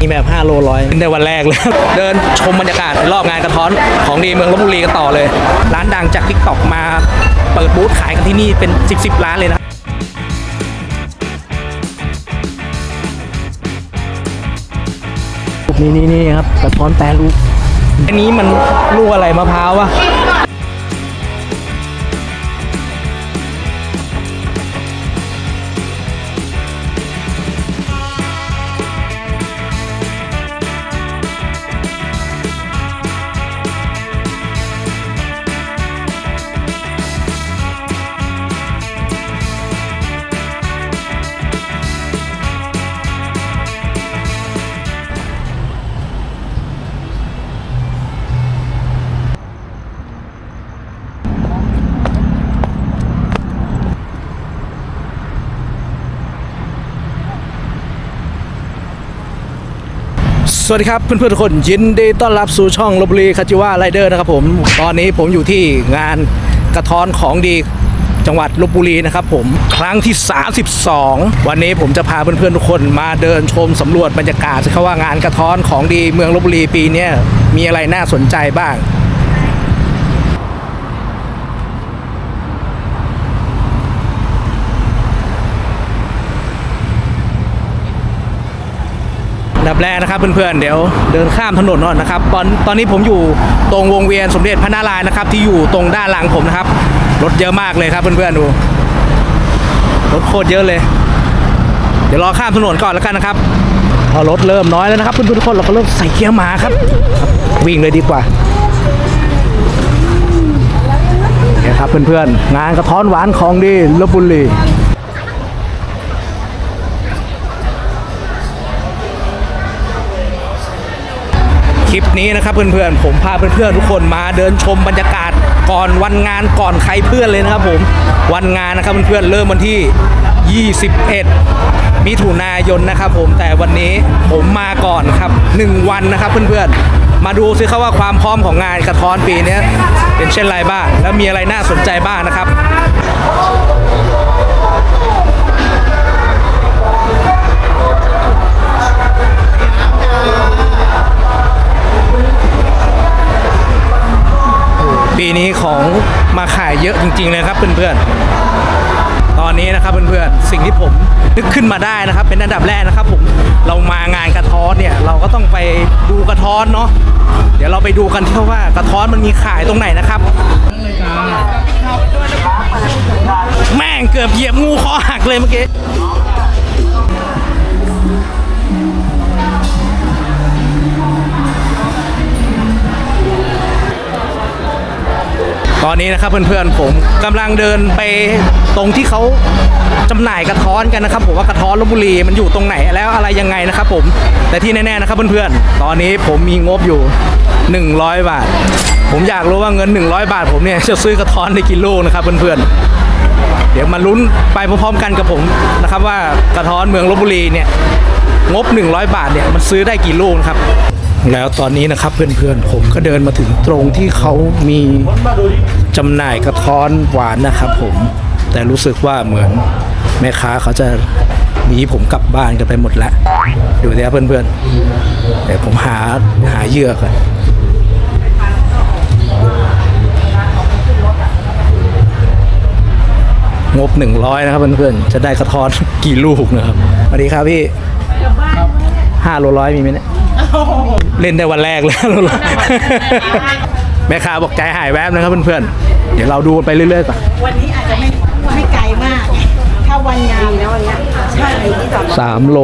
มีแบบ5โลร้อยในวันแรกเลย เดินชมบรรยากาศรอบงานกระท้อนของดีเมืองลบบุรีกันต่อเลย ร้านดังจากทิกตอกมาเปิดบูธขายกันที่นี่เป็น 10 10ร้านเลยนะนี่นี่นี่ครับกระท้อนแปรรูปอันนี้มันลูกอะไรมะพร้าววะ สวัสดีครับเพื่อนๆทุกคนยินดีต้อนรับสู่ช่องลบบุรีคาจิวาไรเดอร์นะครับผมตอนนี้ผมอยู่ที่งานกระท้อนของดีจังหวัดลบบุรีนะครับผมครั้งที่ 32 วันนี้ผมจะพาเพื่อนๆทุกคนมาเดินชมสำรวจบรรยากาศเขาว่างานกระท้อนของดีเมืองลบบุรีปีนี้มีอะไรน่าสนใจบ้าง ดับแรกนะครับเพื่อนๆเดี๋ยวเดินข้ามถนนก่อนนะครับตอนตอนนี้ผมอยู่ตรงวงเวียนสมเด็จพระนารายณ์นะครับ ที่อยู่ตรงด้านหลังผมนะครับ รถเยอะมากเลยครับเพื่อนๆดูรถโคตรเยอะเลย เดี๋ยวรอข้ามถนนก่อนแล้วกันนะครับพอรถเริ่มน้อยแล้วนะครับเพื่อนๆทุกคนเราก็เริ่มใส่เกียร์หมาครับครับวิ่งเลยดีกว่าเนี่ยครับเพื่อนๆงานกระท้อนหวานของดีลบบุรี คลิปนี้นะครับเพื่อนๆผมพาเพื่อนๆทุกคนมาเดินชมบรรยากาศก่อนวันงานก่อนใครเพื่อนเลยนะครับผมวันงานนะครับเพื่อนๆเริ่มวันที่ 21 มิถุนายนนะครับผมแต่วันนี้ผมมาก่อนครับ 1 วันนะครับเพื่อนๆ มาดูซิครับว่าความพร้อมของงานกระท้อนปีนี้เป็นเช่นไรบ้าง แล้วมีอะไรน่าสนใจบ้างนะครับ ปีนี้ของมาขายเยอะจริงๆเลยครับเพื่อนๆ ตอนนี้นะครับเพื่อนๆ สิ่งที่ผมนึกขึ้นมาได้นะครับ เป็นอันดับแรกนะครับผม เรามางานกระท้อนเนี่ยเราก็ต้องไปดูกระท้อนเนาะ เดี๋ยวเราไปดูกันที่ว่ากระท้อนมันมีขายตรงไหนนะครับแม่งเกือบเหยียบงูคอหักเลยเมื่อกี้ ตอนนี้นะครับเพื่อนๆผมกำลังเดินไปตรงที่เขาจำหน่ายกระท้อนกันนะครับ ผมว่ากระท้อนลบบุรีมันอยู่ตรงไหนแล้วอะไรยังไงนะครับ ผมแต่ที่แน่ๆนะครับเพื่อนๆตอนนี้ผมมีงบอยู่ 100 บาท ผมอยากรู้ว่าเงิน 100 บาท ผมเนี่ยจะซื้อกระท้อนได้กี่ลูกนะครับเพื่อนๆเดี๋ยวมาลุ้นไปพร้อมๆกันกับผมนะครับว่ากระท้อนเมืองลบบุรีเนี่ยงบ 100 บาทเนี่ยมันซื้อได้กี่ลูกนะครับ แล้วตอนนี้นะครับเพื่อนๆผมก็เดินมาถึงตรงที่เขามีจำหน่ายกระท้อนหวานนะครับผมแต่รู้สึกว่าเหมือนแม่ค้าเขาจะหนีผมกลับบ้านกันไปหมดแล้วดูสิครับเพื่อนๆเดี๋ยวผมหาหาเหยื่อก่อนงบ 100 นะครับเพื่อนๆ จะได้กระท้อนกี่ลูกนะครับสวัสดีครับพี่ห้าโลร้อยมีไหมเนี่ย เล่นได้วันแรกเลยแม่ค้าบอกใจหายแวบนะครับเพื่อนๆ เดี๋ยวเราดูกันไปเรื่อยๆก่อนวันนี้อาจจะไม่ไม่ไกลมาก ถ้าวันงานนะวันเนี้ยใช่ที่จอดรถสามโล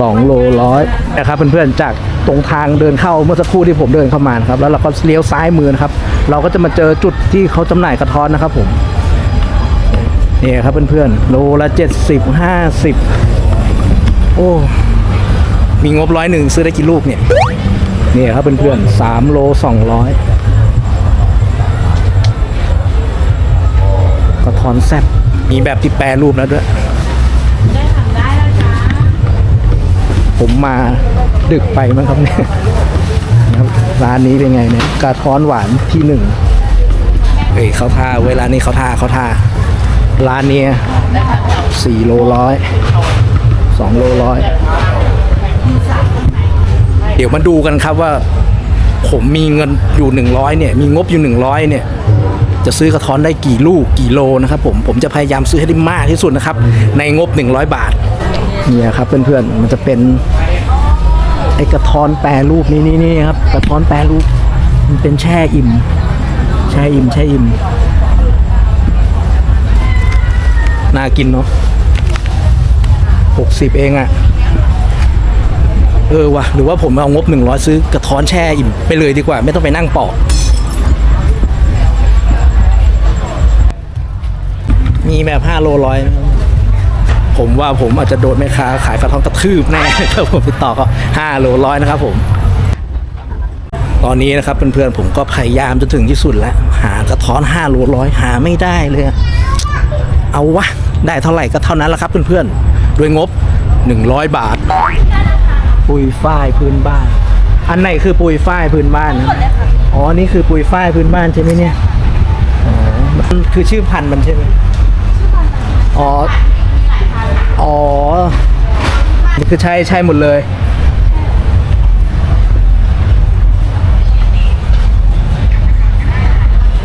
สองโลร้อยนะครับเพื่อนๆจากตรงทางเดินเข้าเมื่อสักครู่ที่ผมเดินเข้ามานะครับ แล้วเราก็เลี้ยวซ้ายมือนะครับ เราก็จะมาเจอจุดที่เขาจำหน่ายกระท้อนนะครับผมนี่ครับเพื่อนๆโลละเจ็ดสิบห้าสิบโอ้ มีงบร้อยหนึ่งซื้อได้กี่ลูกเนี่ยนี่ครับเพื่อนๆสามโลสองร้อยกระทอนแซ่บมีแบบที่แปรรูปแล้วด้วยผมมาดึกไปมั้งครับเนี่ยนะครับร้านนี้เป็นไงเนี่ยกระท้อนหวานที่หนึ่งเฮ้ยเขาท่าเวลานี้เขาท่าเขาท่าร้านนี้สี่โลร้อยสองโลร้อย เดี๋ยวมาดูกันครับว่า ผมมีเงินอยู่ 100เนี่ยมีงบอยู่ 100เนี่ยจะซื้อกระท้อนได้กี่ลูกกี่โลนะครับผมผมจะพยายามซื้อให้ได้มากที่สุดนะครับ ในงบ 100 บาทเนี่ยครับเพื่อนๆมันจะเป็นไอ้กระท้อนแปรรูปนี่นี่นี่ครับกระท้อนแปรรูปมันเป็นแช่อิ่ม แช่อิ่มแช่อิ่มน่ากินเนาะหกสิบเองอะ เออวะหรือว่าผมเอางบ 100 ซื้อกระท้อนแช่อิ่มไปเลยดีกว่า ไม่ต้องไปนั่งปอกมีแบบ5โลร้อยผมว่าผมอาจจะโดนแม่ค้าขายกระท้อนกระทืบแน่ถ้าผมไปต่อก็5โลร้อยนะครับผม ตอนนี้นะครับเพื่อนๆผมก็พยายามจะถึงที่สุดแล้ว หากระท้อน5โลร้อยหาไม่ได้เลย เอาวะ ได้เท่าไหร่ก็เท่านั้นแหละครับเพื่อนๆด้วยงบ 100 บาท ปุยฝ้ายพื้นบ้าน อันไหนคือปุยฝ้ายพื้นบ้านนะอ๋อ นี่คือปุยฝ้ายพื้นบ้านใช่ไหมเนี่ยอ๋อมันคือชื่อพันธุ์มันใช่ไหมอ๋อ อ๋อ นี่คือใช่ใช่หมดเลย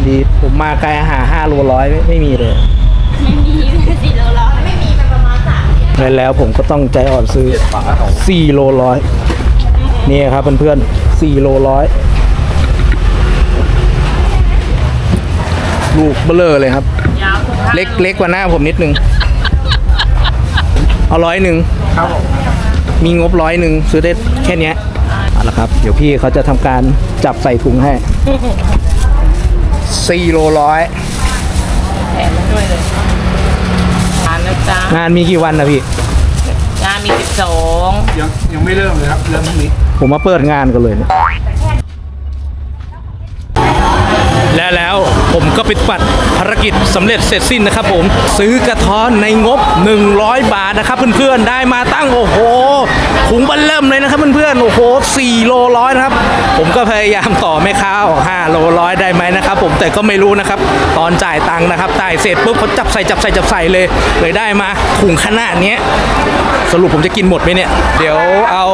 ดี ผมมาไกลอาหารห้าโลร้อยไม่ไม่มีเลย แล้วแล้วผมก็ต้องใจอ่อนซื้อสี่โลร้อยนี่ครับเพื่อนๆสี่โลร้อยลูกเบลอเลยครับ เล็กเล็กกว่าหน้าผมนิดนึง เอาร้อยหนึ่งมีงบร้อยหนึ่งซื้อได้แค่เนี้ยเอาละครับ เดี๋ยวพี่เขาจะทำการจับใส่ถุงให้สี่โลร้อยแถมด้วยเลย ทานนะจ๊ะงานมีกี่วันนะพี่ งานมีสิบสองยังยังไม่เริ่มเลยครับเริ่มพรุ่งนี้ ผมมาเปิดงานกันเลยเนี่ยและแล้วผมก็ปิดปัดภารกิจสำเร็จเสร็จสิ้นนะครับผมซื้อกระท้อนในงบ 100 บาทนะครับเพื่อนๆได้มาตั้งโอ้โห ถุงบันเริ่มเลยนะครับเพื่อนๆโอ้โห4โลร้อยนะครับ ผมก็พยายามต่อแม่ค้า5โลร้อยได้ไหมนะครับ ผมแต่ก็ไม่รู้นะครับ ตอนจ่ายตังค์นะครับจ่ายเสร็จปุ๊บเขาจับใส่จับใส่จับใส่เลยเลยได้มาถุงขนาดนี้สรุปผมจะกินหมดไหมเนี่ย เดี๋ยวเอา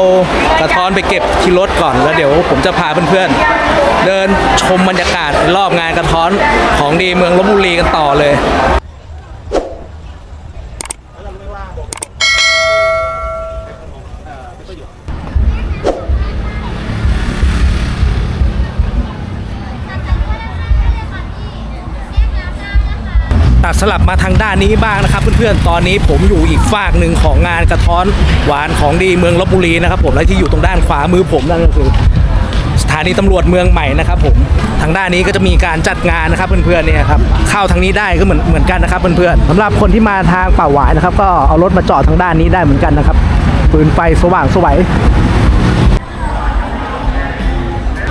กระท้อนไปเก็บที่รถก่อนแล้วเดี๋ยวผมจะพาเพื่อนๆ เดินชมบรรยากาศรอบงานกระท้อนของดีเมืองลบบุรีกันต่อเลย ตัดสลับมาทางด้านนี้บ้างนะครับ เพื่อนๆ ตอนนี้ผมอยู่อีกฝากหนึ่งของงานกระท้อนหวานของดีเมืองลบบุรีนะครับผมและที่อยู่ตรงด้านขวามือผมนั่นก็คือสถานีตำรวจเมืองใหม่นะครับผมทางด้านนี้ก็จะมีการจัดงานนะครับเพื่อนๆเนี่ยครับเข้าทางนี้ได้ก็เหมือนเหมือนกันนะครับเพื่อนๆสำหรับคนที่มาทางป่าหวายนะครับ ก็เอารถมาจอดทางด้านนี้ได้เหมือนกันนะครับปืนไฟสว่างสวย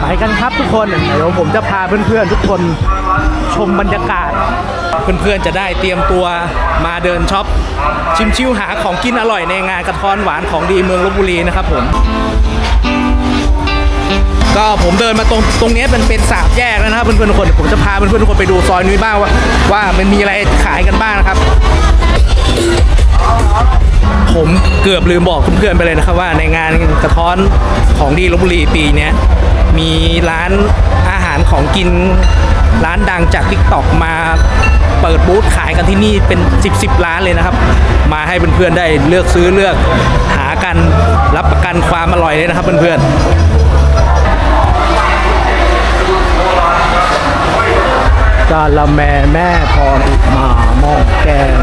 ไปกันครับทุกคนเดี๋ยวผมจะพาเพื่อนๆทุกคนชมบรรยากาศ เพื่อนๆจะได้เตรียมตัวมาเดินช็อป ชิมชิวหาของกินอร่อยในงานกระท้อนหวานของดีเมืองลบบุรีนะครับผมก็ผมเดินมาตรงตรงนี้มันเป็นสามแยกแล้วนะครับเพื่อนๆทุกคนผมจะพาเพื่อนๆทุกคนไปดูซอยนี้บ้างว่า ว่ามันมีอะไรขายกันบ้างนะครับ ผมเกือบลืมบอกเพื่อนๆไปเลยนะครับ ว่าในงานกระท้อนของดีลบบุรีปีนี้มีร้านอาหารของกิน ร้านดังจาก t ิ k t o k มาเปิดบูธขายกันที่นี่เป็น 10บสร้านเลยนะครับ มาให้เพื่อนๆได้เลือกซื้อเลือกหากันรับประกันความอร่อยเลยนะครับเพื่อนๆกาละแมแม่พรอุมาหม้อแกง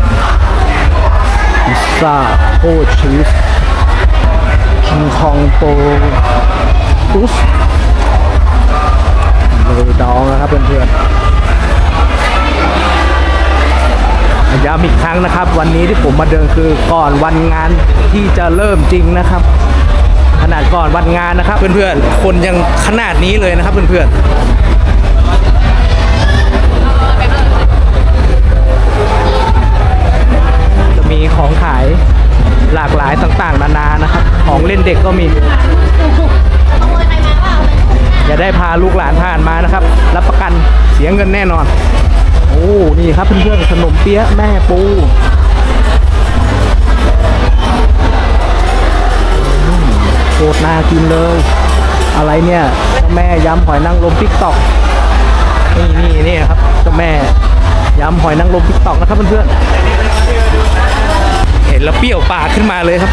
พิซซ่าโอชีสคิงคองโปตุส ดองนะครับเพื่อนๆย้ำอีกครั้งนะครับ วันนี้ที่ผมมาเดินคือก่อนวันงานที่จะเริ่มจริงนะครับ ขนาดก่อนวันงานนะครับ เพื่อนๆ คนยังขนาดนี้เลยนะครับเพื่อนๆจะมีของขายหลากหลายต่างๆ นานานะครับ ของเล่นเด็กก็มี อย่าได้พาลูกหลานผ่านมานะครับ รับประกันเสียเงินแน่นอน โอ้นี่ครับเพื่อนๆขนมเปี๊ยะแม่ปูโคตรน่ากินเลย อะไรเนี่ยแม่ยำหอยนางรมทิกตอกนี่นี่นี่ครับเจ้าแม่ยำหอยนางรมทิกตอกนะครับเพื่อนๆ เห็นแล้วเปรี้ยวปากขึ้นมาเลยครับ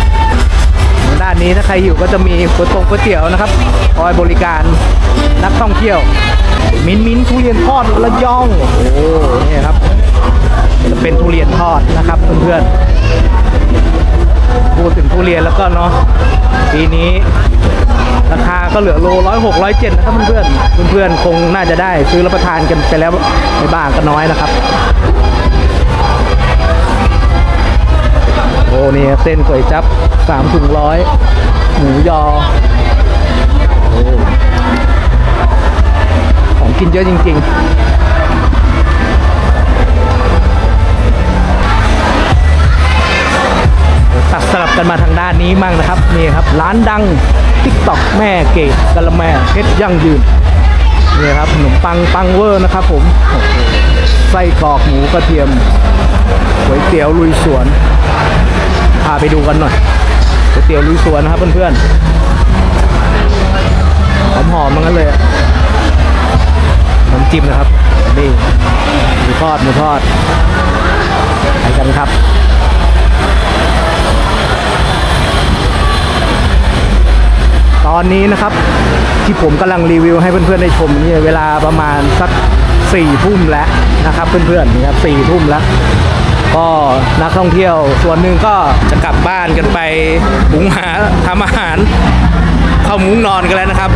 านนี้ถ้าใครอยู่ก็จะมีก๋วยตงก๋วยเตี๋ยวนะครับคอยบริการนักท่องเที่ยว มิ้นมิ้นทุเรียนทอดระยองโอ้โหนี่ครับจะเป็นทุเรียนทอดนะครับเพื่อนๆพูดถึงทุเรียนแล้วก็เนาะปีนี้ราคาก็เหลือโลร้อยหกร้อยเจ็ดนะครับเพื่อนๆเพื่อนๆคงน่าจะได้ซื้อรับประทานกันไปแล้วในบ้างก็น้อยนะครับ นี่เส้นก๋วยจับสามถุงร้อยหมูยอของกินเยอะจริง ๆตัดสลับกันมาทางด้านนี้มั่งนะครับนี่ครับร้านดังติ๊กต็อกแม่เกดกะละแม่เพชรยั่งยืนนี่ครับขนมปังปังเวอร์นะครับผมไส้กรอกหมูกระเทียมก๋วยเตี๋ยวลุยสวนาไปดูกันหน่อยก๋วยเตี๋ยวลุยสวนนะครับเพื่อนๆหอมๆมันกันเลยน้ำจิ้มนะครับนี่หมูทอดหมูทอดไปกันครับตอนนี้นะครับที่ผมกำลังรีวิวให้เพื่อนๆได้ชมนี่เวลาประมาณสักสี่ทุ่มแล้วนะครับ เพื่อนๆนี่ครับสี่ทุ่มแล้ว ก็นักท่องเที่ยวส่วนหนึ่งก็จะกลับบ้านกันไปหุงหาทำอาหาร เข้ามุ้งนอนกันแล้วนะครับ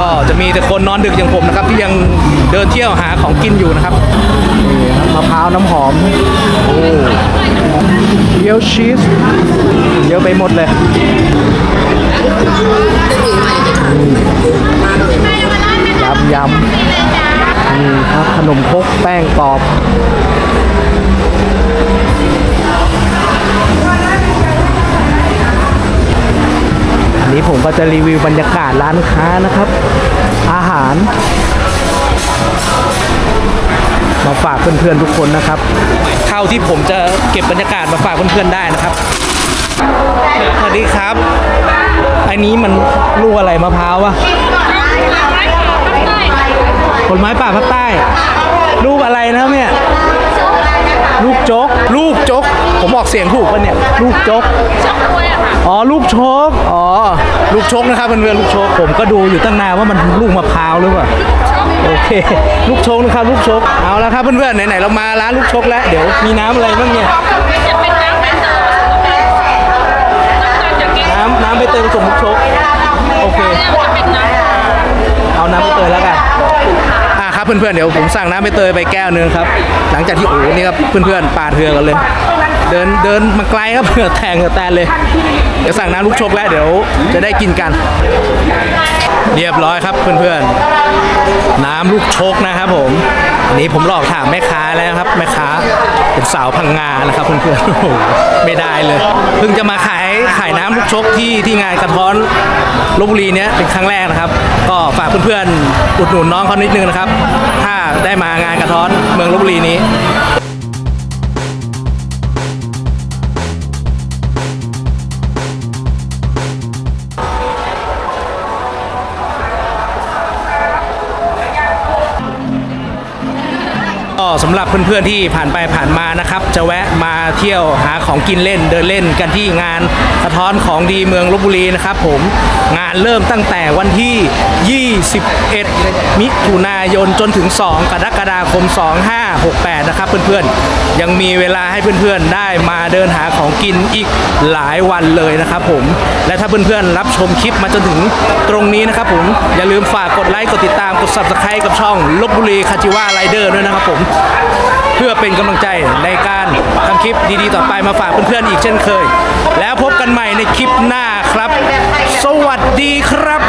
ก็จะมีแต่คนนอนดึกอย่างผมนะครับ ที่ยังเดินเที่ยวหาของกินอยู่นะครับนี่ครับมะพร้าวน้ำหอมโอ้เกี๊ยวชีสเยอะไปหมดเลยยำยำนี่ครับขนมครกแป้งกรอบ นนี้ผมก็จะรีวิวบรรยากาศร้านค้านะครับ อาหาร มาฝากเพื่อนๆทุกคนนะครับ เท่าที่ผมจะเก็บบรรยากาศมาฝากเพื่อนๆได้นะครับสวัสดีครับ อันนี้มันลูกอะไรมะพร้าววะผลไม้ป่าภาคใต้ ลูกอะไรนะครับเนี่ย ลูกโจ๊กลูกโจ๊กผมออกเสียงถูกปะเนี่ย ลูกโจ๊กอ๋อ ลูกโชก อ๋อ ลูกโชกนะครับเพื่อนๆลูกโชก ผมก็ดูอยู่ตั้งนานว่ามันลูกมะพร้าวหรือเปล่า โอเค ลูกโชกนะครับ ลูกโชก เอาแล้วครับเพื่อนๆไหนๆเรามาร้านลูกโชกแล้ว เดี๋ยวมีน้ำอะไรบ้างเนี่ยจะเป็นน้ำใบเตยน้ำตาลจากแกงน้ำน้ำใบเตยผสมลูกโชก โอเคจะเป็นน้ำเอาน้ำใบเตยแล้วกันอ่าครับ เพื่อนๆเดี๋ยวผมสั่งน้ำใบเตยไปแก้วนึงครับ หลังจากที่โอ้โหนี่ครับเพื่อนๆปาดเถือกันเลย เดินเดินมาไกลครับเผื่อแทงเผื่แตนเลย เดี๋ยวสั่งน้ำลูกชกแล้วเดี๋ยวจะได้กินกัน เรียบร้อยครับเพื่อนๆ น้ำลูกชกนะครับผมอันนี้ผมหลอกถามแม่ค้าแล้วครับแม่ค้าเป็นสาวพังงานะครับเพื่อนๆโอ้โหไม่ได้เลยเพิ่งจะมาขายขายน้ำ กที่ที่งานกระท้อนลบบุรีเนี้ยเป็นครั้งแรกนะครับ ก็ฝากเพื่อนๆอุดหนุนน้องเขานิดนึงนะครับ ถ้าได้มางานกระท้อนเมืองลบบุรีนี้ สำหรับเพื่อนๆที่ผ่านไปผ่านมานะครับ จะแวะมาเที่ยวหาของกินเล่นเดินเล่นกันที่งานสะท้อนของดีเมืองลบบุรีนะครับผมงานเริ่มตั้งแต่วันที่ 21 มิถุนายนจนถึง 2 กรกฎาคม 2568 นะครับ เพื่อนๆ ยังมีเวลาให้เพื่อนๆ ได้มาเดินหาของกินอีกหลายวันเลยนะครับผม และถ้าเพื่อนๆ รับชมคลิปมาจนถึงตรงนี้นะครับผม อย่าลืมฝากกดไลค์ กดติดตาม กด subscribe กับช่องลบบุรีคาจิว่าไรเดอร์ด้วยนะครับผมเพื่อเป็นกำลังใจในการทำคลิปดีๆต่อไปมาฝากเพื่อนๆอีกเช่นเคย แล้วพบกันใหม่ในคลิปหน้าครับ สวัสดีครับ